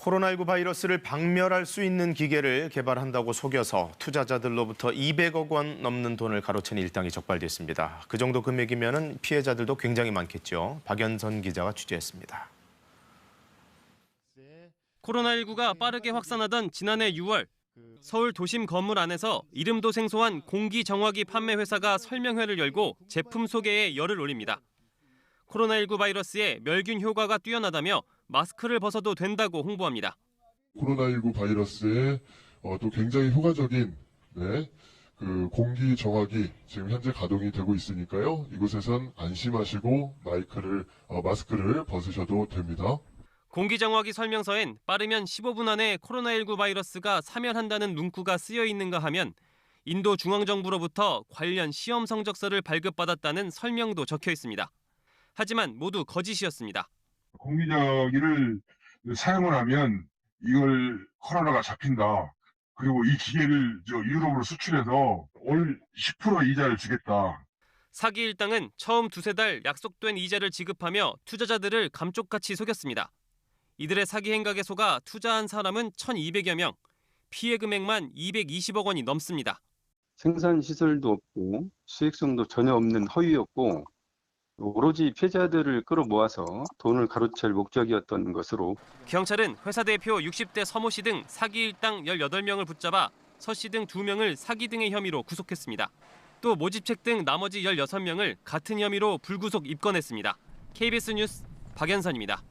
코로나19 바이러스를 박멸할 수 있는 기계를 개발한다고 속여서 투자자들로부터 200억 원 넘는 돈을 가로챈 일당이 적발됐습니다. 그 정도 금액이면 피해자들도 굉장히 많겠죠. 박연선 기자가 취재했습니다. 코로나19가 빠르게 확산하던 지난해 6월 서울 도심 건물 안에서 이름도 생소한 공기 정화기 판매 회사가 설명회를 열고 제품 소개에 열을 올립니다. 코로나19 바이러스의 멸균 효과가 뛰어나다며 마스크를 벗어도 된다고 홍보합니다. 코로나19 바이러스에 어, 또 굉장히 효과적인 네, 그 공기 정화기 지금 현재 가동이 되고 있으니까요. 이곳에선 안심하시고 마이크를 어, 마스크를 벗으셔도 됩니다. 공기 정화기 설명서엔 빠르면 15분 안에 코로나19 바이러스가 사멸한다는 문구가 쓰여 있는가 하면 인도 중앙정부로부터 관련 시험 성적서를 발급받았다는 설명도 적혀 있습니다. 하지만 모두 거짓이었습니다. 공기정기를 사용을 하면 이걸 코로나가 잡힌다. 그리고 이 기계를 저 유럽으로 수출해서 올 10% 이자를 주겠다. 사기 일당은 처음 두세 달 약속된 이자를 지급하며 투자자들을 감쪽같이 속였습니다. 이들의 사기 행각에 속아 투자한 사람은 1,200여 명, 피해 금액만 220억 원이 넘습니다. 생산 시설도 없고 수익성도 전혀 없는 허위였고 오로지 피해자들을 끌어모아서 돈을 가로챌 목적이었던 것으로 경찰은 회사 대표 60대 서모 씨 등 사기 일당 18명을 붙잡아 서 씨 등 2명을 사기 등의 혐의로 구속했습니다. 또 모집책 등 나머지 16명을 같은 혐의로 불구속 입건했습니다. KBS 뉴스 박연선입니다.